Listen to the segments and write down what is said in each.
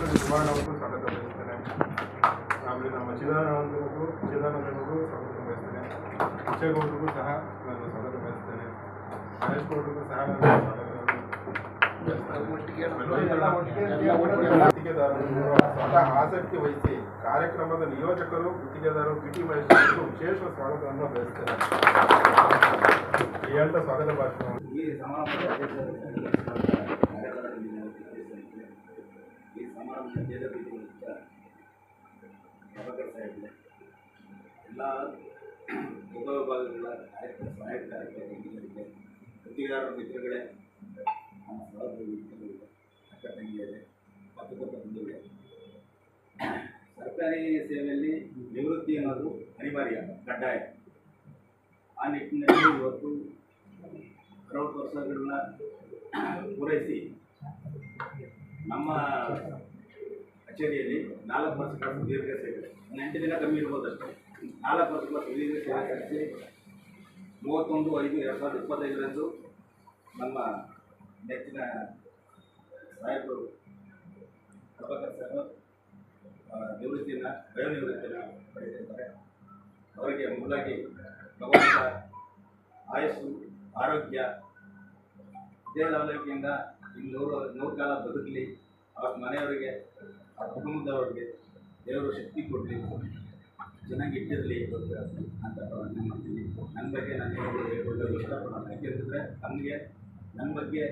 ನಿರ್ಮಾಣಕ್ಕೂ ಸ್ವಾಗತ ಬಯಸ್ತೇನೆ ಆಮೇಲೆ ನಮ್ಮ ಚಿದಾನಂದರಿಗೂ ಚಿದಾನಂದರಿಗೂ ಸ್ವಾಗತ ಬಯಸ್ತೇನೆ ಹುಚ್ಚೇಗೌಡರಿಗೂ ಸಹ ನಾನು ಸ್ವಾಗತ ಬಯಸ್ತೇನೆ ಮಹೇಶ್ ಗೌಡರಿಗೂ ಸಹ ನಾನು ಸ್ವಾಗತ ಗುತ್ತಿಗೆದಾರರು ಸ್ವತಃ ಆಸಕ್ತಿ ವಹಿಸಿ ಕಾರ್ಯಕ್ರಮದ ನಿಯೋಜಕರು, ಗುತ್ತಿಗೆದಾರರು ಪಿಟಿ ಮಹೇಶ್ವರರಿಗೂ ವಿಶೇಷ ಸ್ವಾಗತವನ್ನು ಹೇಳ್ತಾ ಸ್ವಾಗತ ಭಾಷಣ ಈ ಸಮಾರಂಭದ ಅಧ್ಯಕ್ಷರು ಕಾರ್ಯಕರ್ತರಿಗೆ ಈ ವೇದಿಕೆಗಳಿಂದ ಪ್ರಭಾಕರ್ ಸಾಹೇಬ್ರೆ ಎಲ್ಲ ಉಪವಿಭಾಗಗಳ ಕಾರ್ಯಕ್ರಮ ಸಹಾಯಕ ಕಾರ್ಯಕ್ರಮ ಇಂಜಿನಿಯರಿಗೆ ಗುತ್ತಿಗೆದಾರರ ಮಿತ್ರಗಳೇ ನಮ್ಮ ಸಹೋದರ ಮಿತ್ರಗಳಿದೆ ಅಕ್ಕ ತಂಗಿಯರೇ ಪತ್ರಕರ್ತ ಬಂಧುಗಳೇ ಸರ್ಕಾರಿ ಸೇವೆಯಲ್ಲಿ ನಿವೃತ್ತಿ ಅನ್ನೋದು ಅನಿವಾರ್ಯ, ಕಡ್ಡಾಯ. ಆ ನಿಟ್ಟಿನಲ್ಲಿ ಇವತ್ತು ಅರವತ್ತು ವರ್ಷಗಳನ್ನ ಪೂರೈಸಿ ನಮ್ಮ ಕಚೇರಿಯಲ್ಲಿ ನಾಲ್ಕು ವರ್ಷಗಳ ಸುದೀರ್ಘ ಸೇವೆ ಎಂಟು ದಿನ ಕಮ್ಮಿ ಇರ್ಬೋದು ಅಷ್ಟೇ. ನಾಲ್ಕು ವರ್ಷಗಳ ಸುದೀರ್ಘ ಸೇವೆ ಸಲ್ಲಿಸಿ ಮೂವತ್ತೊಂದು ಐದು ಎರಡು ಸಾವಿರದ ಇಪ್ಪತ್ತೈದರಂದು ನಮ್ಮ ನೆಚ್ಚಿನ ಸಾಹೇಬರು ಪ್ರಭಾಕರ್ ಸರ್ ಆ, ನಿವೃತ್ತಿಯನ್ನು ಪಡೆಯುತ್ತಿದ್ದಾರೆ ಅವರಿಗೆ ಮೊದಲಾಗಿ ಭಗವಂತ ಆಯಸ್ಸು ಆರೋಗ್ಯ ಲವಲವಿಕೆಯಿಂದ ಇನ್ನು ನೂರು ನೂರು ಕಾಲ ಬದುಕಲಿ. ಅವ್ರ ಮನೆಯವರಿಗೆ, ಅವ್ರ ಕುಟುಂಬದವ್ರಿಗೆ ದೇವರು ಶಕ್ತಿ ಕೊಡಲಿ ಚೆನ್ನಾಗಿ ಅಂತ ಪ್ರಾರ್ಥನೆ ಮಾಡ್ತೀನಿ. ನನ್ನ ಬಗ್ಗೆ ನಾನು ಏನು ಹೇಳ್ಕೊಳ್ಳೋದು ಇಷ್ಟಪಡೋಣ ಯಾಕೆಂದರೆ ನಮಗೆ ನನ್ನ ಬಗ್ಗೆ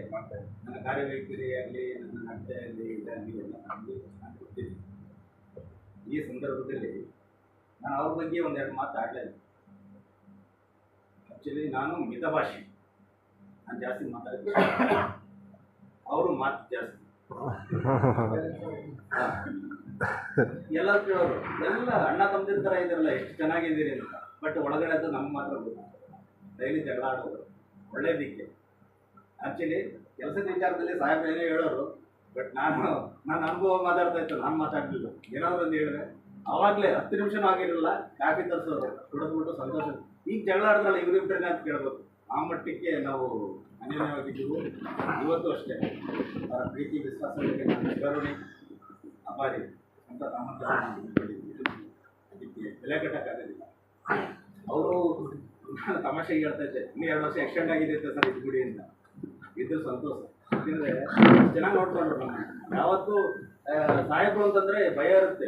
ನನ್ನ ಕಾರ್ಯವೈಖರಿ ಆಗಲಿ, ನನ್ನ ಆಗಲಿ ಇದಾಗಲಿ ಎಲ್ಲ ನಮಗೆ ನಾನು ಕೊಡ್ತೀನಿ. ಈ ಸಂದರ್ಭದಲ್ಲಿ ನಾನು ಅವ್ರ ಬಗ್ಗೆ ಒಂದೆರಡು ಮಾತು ಆಡಲೇ ಆ್ಯಕ್ಚುಲಿ ನಾನು ಮಿತಭಾಷಿ. ನಾನು ಜಾಸ್ತಿ ಮಾತಾಡ್ತೀನಿ ಅವರು ಮಾತು ಜಾಸ್ತಿ. ಎಲ್ಲರೂ ಕೇಳೋರು, ಎಲ್ಲ ಅಣ್ಣ ತಮ್ಮದಿರ ಥರ ಇದ್ದೀರಲ್ಲ ಎಷ್ಟು ಚೆನ್ನಾಗಿದ್ದೀರಿ ಅಂತ. ಬಟ್ ಒಳಗಡೆ ಅದು ನಮ್ಮ ಮಾತ್ರ ಡೈಲಿ ಜಗಳ ಆಡೋದು ಒಳ್ಳೇದಕ್ಕೆ ಆ್ಯಕ್ಚುಲಿ ಕೆಲಸದ ವಿಚಾರದಲ್ಲಿ ಸಾಹೇಬ್ರು ಏನೇ ಹೇಳೋರು, ಬಟ್ ನಾನು ನನ್ನ ಅನುಭವ ಮಾತಾಡ್ತಾ ಇತ್ತು ನಾನು ಮಾತಾಡಲಿಲ್ಲ. ಏನಾದ್ರು ಒಂದು ಹೇಳಿದ್ರೆ, ಅವಾಗಲೇ ಹತ್ತು ನಿಮಿಷನೂ ಆಗಿರಲಿಲ್ಲ, ಕಾಫಿ ತರಿಸೋರು ಕುಡಿದ್ಬಿಟ್ಟು ಸಂತೋಷ. ಈಗ ಜಗಳ ಆಡಿದ್ರಲ್ಲ ಇವರಿಬ್ಬರನ್ನ ಅಂತ ಕೇಳ್ಬೇಕು ಆ ಮಟ್ಟಕ್ಕೆ ನಾವು ಅನ್ಯೋನ್ಯವಾಗಿದ್ದೀವಿ ಇವತ್ತು ಅಷ್ಟೇ. ಅವರ ಪ್ರೀತಿ ವಿಶ್ವಾಸಗಳಿಗೆ ನಾನು ಅಪಾರಿ ಅಂತ ಅದಕ್ಕೆ ಬೆಲೆ ಕಟ್ಟಕ್ಕಾಗೋದಿಲ್ಲ ಅವರು ತಮಾಷೆಗೆ ಹೇಳ್ತಾ ಇದ್ದೆ ಇನ್ನೂ ಎರಡು ವರ್ಷ ಎಕ್ಸ್ಟೆಂಡ್ ಆಗಿದೆ ಅಂತ ಸರ್ ಇದ್ಬಿಡಿ ಅಂತ. ಇದು ಸಂತೋಷ. ಯಾಕೆಂದರೆ ಚೆನ್ನಾಗಿ ನಮ್ಮ ಯಾವತ್ತೂ ಆ, ಸಾಹೇಬ್ರು ಅಂತಂದ್ರೆ ಭಯ ಇರುತ್ತೆ.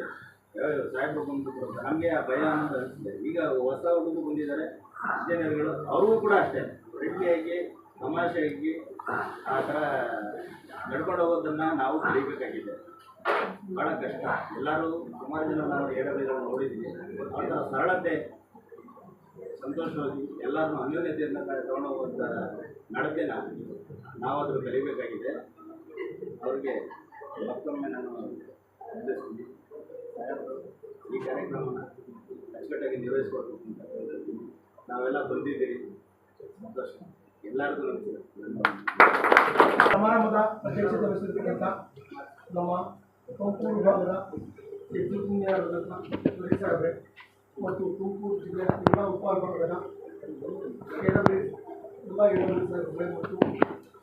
ಸಾಹೇಬ್ರು ಬಂದು ನಮಗೆ ಆ ಭಯ ಅನ್ನೋದು ಈಗ ಹೊಸ ಹುಡುಗರು ಬಂದಿದ್ದಾರೆ ಇಂಜಿನಿಯರ್ಗಳು ಅವ್ರಿಗೂ ಕೂಡ ಅಷ್ಟೇ. ಫ್ರೆಂಡ್ಲಿಯಾಗಿ ತಮಾಷೆಯಾಗಿ ಆ ಥರ ನಡ್ಕೊಂಡು ಹೋಗೋದನ್ನು ನಾವು ಕಲಿಬೇಕಾಗಿದೆ. ಭಾಳ ಕಷ್ಟ. ಎಲ್ಲರೂ ಸುಮಾರು ಜನ ನಾವು ಏರಿಯಾಗಳನ್ನು ನೋಡಿದ್ದೀವಿ ಆ ಸರಳತೆ, ಸಂತೋಷವಾಗಿ ಎಲ್ಲರನ್ನೂ ಅನ್ಯೋನ್ಯತೆಯನ್ನು ತಗೊಂಡು ಹೋಗುವಂಥ ನಡತೆನ ನಾವಾದರೂ ಕಲಿಬೇಕಾಗಿದೆ. ಅವ್ರಿಗೆ ಮತ್ತೊಮ್ಮೆ ನಾನು ಈ ಕಾರ್ಯಕ್ರಮನ ಅಚ್ಚುಕಟ್ಟಾಗಿ ನಿರ್ವಹಿಸ್ಕೊಡ್ಬೇಕು ನಾವೆಲ್ಲ ಬಂದಿದ್ದೀರಿ. ಸಂತೋಷ. ಎಲ್ಲರಿಗೂ ನಮಸ್ಕಾರ. ಸಮಾರಂಭದ ಅಧ್ಯಕ್ಷತೆ ವಹಿಸಿರ್ತಕ್ಕಂಥ ನಮ್ಮ ತುಮಕೂರು ವಿಭಾಗದ ಹೆಚ್ಚು ಸುರೇಶ್ ಸಾಹೇಬ್ರೆ ಮತ್ತು ತುಮಕೂರು ಜಿಲ್ಲೆಯ ಎಲ್ಲ ಕೆಡಬ್ಲ್ಯೂ ಎಲ್ಲ ಏಳು ಸಾಹೇಬ್ರೆ ಮತ್ತು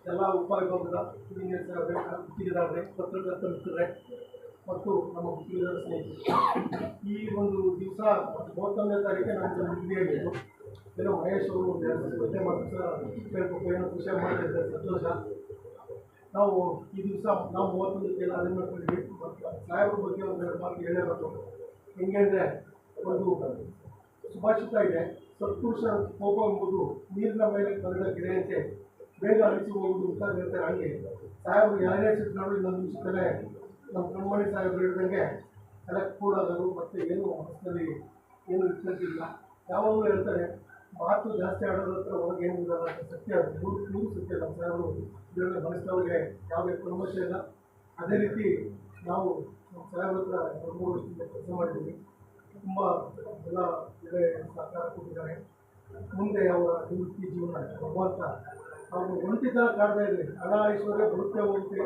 ಎಲ್ಲ ಉಪವಿಭಾಗದ ಇಂಜಿನಿಯರ್ ಸಾಹೇಬ್ರೆ ಗುತ್ತಿಗೆದಾರರೆ ಪತ್ರಕರ್ತ ಮಿತ್ರರೇ ಮತ್ತು ನಮ್ಮ ಗುತ್ತಿಗೆದಾರ ಸ್ನೇಹಿತರು ಈ ಒಂದು ದಿವಸ ಮೂವತ್ತೊಂದನೇ ತಾರೀಕೆ ನಾನು ನಿಗದಿಯಾಗಿದ್ದು ಏನೋ ಮಹೇಶ್ ಅವರು ಒಂದು ಎರಡು ಸ್ಪರ್ಧೆ ಮಾಡ್ತಾರೆ ಏನೋ ಖುಷಿ ಮಾಡಿದ್ದಾರೆ ಸಂತೋಷ. ನಾವು ಈ ದಿವಸ ನಾವು ಮೂವತ್ತೊಂದಕ್ಕೆ ಅದನ್ನು ಮಾಡ್ಕೊಂಡಿದ್ವಿ. ಮತ್ತು ಸಾಹೇಬ್ರ ಬಗ್ಗೆ ಒಂದು ಎರಡು ಮಾತು ಹೇಳಬೇಕು. ಹೆಂಗೆ ಅಂದರೆ ಒಂದು ಸುಭಾಷಿತ ಇದೆ. ಸತ್ಪುರುಷ ಕೋಪ ಎಂಬುದು ನೀರಿನ ಮೇಲೆ ಕನ್ನಡ ಗೆರೆಯಂತೆ ಬೇಗ ಅಳಿಸಿ ಹೋಗುವುದು ಅಂತ ಹೇಳ್ತಾರೆ. ಹಂಗೆ ಸಾಹೇಬರು ಯಾರೇ ಸಿಟ್ಟು ಇನ್ನೊಂದು ನಿಮಿಷದಲ್ಲೇ ನಮ್ಮ ಕಣ್ಮಣಿ ಸಾಹೇಬರು ಹೇಳಿದಂಗೆ ಕೂಡ ಕೂಡೋದು ಮತ್ತು ಏನು ಮನಸ್ಸಿನಲ್ಲಿ ಏನು ಇಟ್ಟಿಲ್ಲ ಯಾವಾಗಲೂ ಹೇಳ್ತಾರೆ ಮಾತು ಜಾಸ್ತಿ ಆಡೋದ್ರ ಹತ್ರ ಒಳಗೆ ಏನು ಇರಲ್ಲ ಸತ್ಯ ನೂರು ಸತ್ಯ. ನಮ್ಮ ಸಾಹೇಬರು ಇದರಲ್ಲಿ ಮನಸ್ಸಿನವ್ರಿಗೆ ಯಾವುದೇ ಕಲ್ಮಶ ಇಲ್ಲ. ಅದೇ ರೀತಿ ನಾವು ನಮ್ಮ ಸಾಹೇಬ್ರ ಹತ್ರ ಮೂರು ವರ್ಷದಿಂದ ಕೆಲಸ ಮಾಡಿದ್ದೀವಿ. ತುಂಬ ಎಲ್ಲ ಬೆಲೆ ಸಹಕಾರ ಕೊಟ್ಟಿದ್ದಾರೆ. ಮುಂದೆ ಅವರ ಅಭಿವೃದ್ಧಿ ಜೀವನ ಭಗವಂತ ಅವರು ಒಂಟಿತನ ಕಾಡ್ತಾ ಇರಲಿ. ಹಣ ಐಶ್ವರ್ಯ ಬರುತ್ತೆ ಹೋಗುತ್ತೆ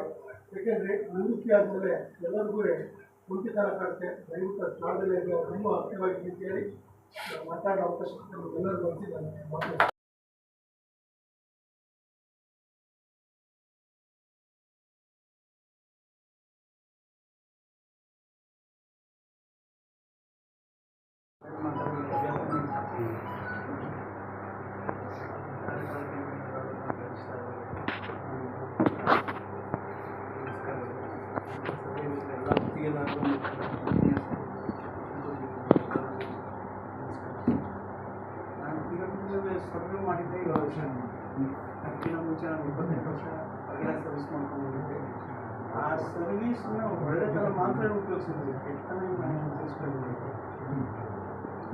ಏಕೆಂದ್ರೆ ನಿವೃತ್ತಿ ಆದಮೇಲೆ ಎಲ್ಲರಿಗೂ ಕುಂಠಿತನ ಕಾಣುತ್ತೆ ದಯವಿಟ್ಟು ಸ್ಥಳದಲ್ಲಿ ನಿಮ್ಮ ಅರ್ಥವಾಗಿ ಕೇಳಿ ಮಾತಾಡೋ ಅವಕಾಶ ಎಲ್ಲರಿಗೂ ಬರ್ತಿದ್ದಾನೆ Thank you. ಅದಕ್ಕಿಂತ ಮುಂಚೆ ನಾನು ಇಪ್ಪತ್ತೆಂಟು ವರ್ಷ ಹೊರಗಡೆ ಸರ್ವಿಸ್ ಮಾಡ್ಕೊಂಡಿದ್ದೆ ಆ ಸರ್ವೀಸ್ನ ಒಳ್ಳೆತನ ಮಾತ್ರ ಉಪಯೋಗಿಸಿದ್ವಿ ಕೆಟ್ಟನೇ ನಾನು ಉಪಯೋಗಿಸ್ಕೊಂಡಿದ್ದೆ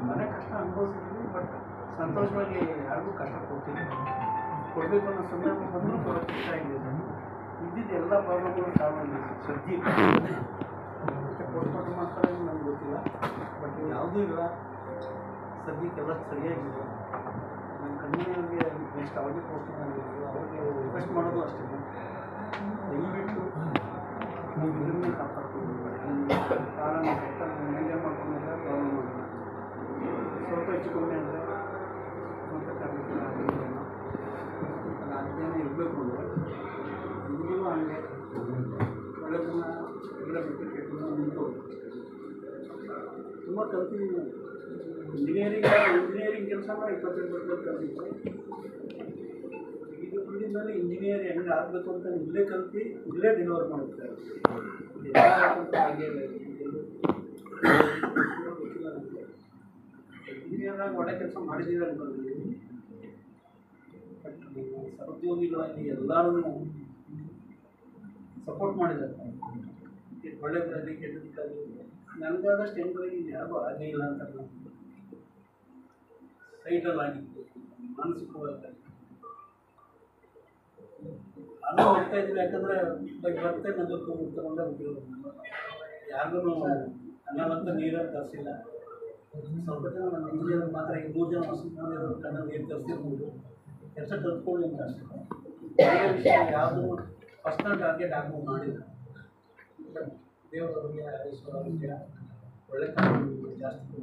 ಮನೆ ಕಷ್ಟ ಅನುಭವಿಸಿದ್ದೀನಿ ಬಟ್ ಸಂತೋಷವಾಗಿ ಯಾರಿಗೂ ಕಷ್ಟ ಕೊಡ್ತೀನಿ ಕೊಡಬೇಕು ಅನ್ನೋ ಸಮಯ ಬಂದರೂ ಕೊಡೋಕ್ಕೆ ಇಷ್ಟ ಆಗಿದೆ ಇದ್ದಿದ್ದು ಎಲ್ಲ ಪ್ರಾಬ್ಲಮ್ಗಳು ಸಾಲ್ವ್ ಆಗಿದೆ ಸದ್ಯ ಕೊಟ್ಟು ಮಾತ್ರ ನನಗೆ ಗೊತ್ತಿಲ್ಲ ಬಟ್ ಯಾವುದೂ ಇಲ್ಲ ಸದ್ಯಕ್ಕೆಲ್ಲ ಸರಿಯಾಗಿದೆ ನನ್ನ ನೆಕ್ಸ್ಟ್ ಅವ್ರಿಗೆ ಪೋಸ್ಟಿಂಗ್ ಅವ್ರಿಗೆ ರಿಕ್ವೆಸ್ಟ್ ಮಾಡೋದು ಅಷ್ಟೇ. ದಯವಿಟ್ಟು ನೀವು ಇದನ್ನೇ ಕಾಪಾಡ್ಕೊಂಡು ಕಾರಣ ಮೇಂಟೈನ್ ಮಾಡ್ಕೊಂಡ್ರೆ ಪ್ರಾಬ್ಲಮ್ ಸ್ವಲ್ಪ ಹೆಚ್ಚು ಕಮ್ಮಿ ಅಂದರೆ ಸ್ವಂತ ಅದು ಇರಬೇಕು ಅಂದರೆ ನೀವು ಹಂಗೆ ಒಳ್ಳೆದನ್ನ ಎಲ್ಲ ಬಿಟ್ಟು ಕೆಟ್ಟದನ್ನು ತುಂಬ ಕಲ್ತಿದ್ದೀನಿ. ಇಂಜಿನಿಯರಿಂಗ್ ಇಂಜಿನಿಯರಿಂಗ್ ಕೆಲಸ ಇಪ್ಪತ್ತೆಂಟು ವರ್ಷ ಕಲ್ತಿದ್ದೆ ಬಿಟ್ಟಿದ್ಮೇಲೆ ಇಂಜಿನಿಯರ್ ಹೆಂಗೆ ಆಗಬೇಕು ಅಂತ ಇಲ್ಲೇ ಕಲ್ತು, ಇಲ್ಲೇ ಡೆಲಿವರ್ ಮಾಡ್ತಾರೆ ಇಂಜಿನಿಯರ್ ಆಗಿ ನನಗೆ ಇಂಜಿನಿಯರಾಗಿ ಒಳ್ಳೆ ಕೆಲಸ ಮಾಡಿದ್ದೀವಿ ಅನ್ಕೊಂಡಿದ್ದೀನಿ ಬಟ್ ಸಹೋದ್ಯೋಗಿಗಳಾಗಿ ಎಲ್ಲರೂ ಸಪೋರ್ಟ್ ಮಾಡಿದ್ದಾರೆ. ಒಳ್ಳೆಯದಾಗಲಿ ಕೆಟ್ಟದಕ್ಕಾಗಲಿ ನನಗಾದಷ್ಟು ಎಂಪ್ಲಾಯಿ ಯಾರಿಗೂ ಆಗಲಿಲ್ಲ ಅಂತ ಸೈಟಲ್ಲಿ ಆಗಿತ್ತು ಮಾನಸಿಕವಾಗಿ ಅದು ಮಾಡ್ತಾ ಇದ್ವಿ, ಯಾಕಂದರೆ ಬೈ ಬರ್ತೆ ನಗರ ತಗೊಂಡೆ ಉದ್ಯೋಗ ಯಾರಿಗೂ ಅನ್ನವಂತ ನೀರನ್ನು ತರಿಸಿಲ್ಲ. ಸ್ವಲ್ಪ ಜನ ನಮ್ಮ ಇಂಜಿನಿಯರ್ ಮಾತ್ರ ಈ ಮೂರು ಜನ ಮಂದಿ ಕಣ್ಣ ನೀರು ತರಿಸಿರ್ಬೋದು. ಕೆಲಸ ಅಂತ ಅಷ್ಟೇ. ಯಾವುದು ಪರ್ಸ್ನಲ್ ಟಾರ್ಗೆಟ್ ಹಾಕೋ ಮಾಡಿಲ್ಲ. ದೇವರವರಿಗೆ ಆರೋಗ್ಯ ಒಳ್ಳೆ ಜಾಸ್ತಿ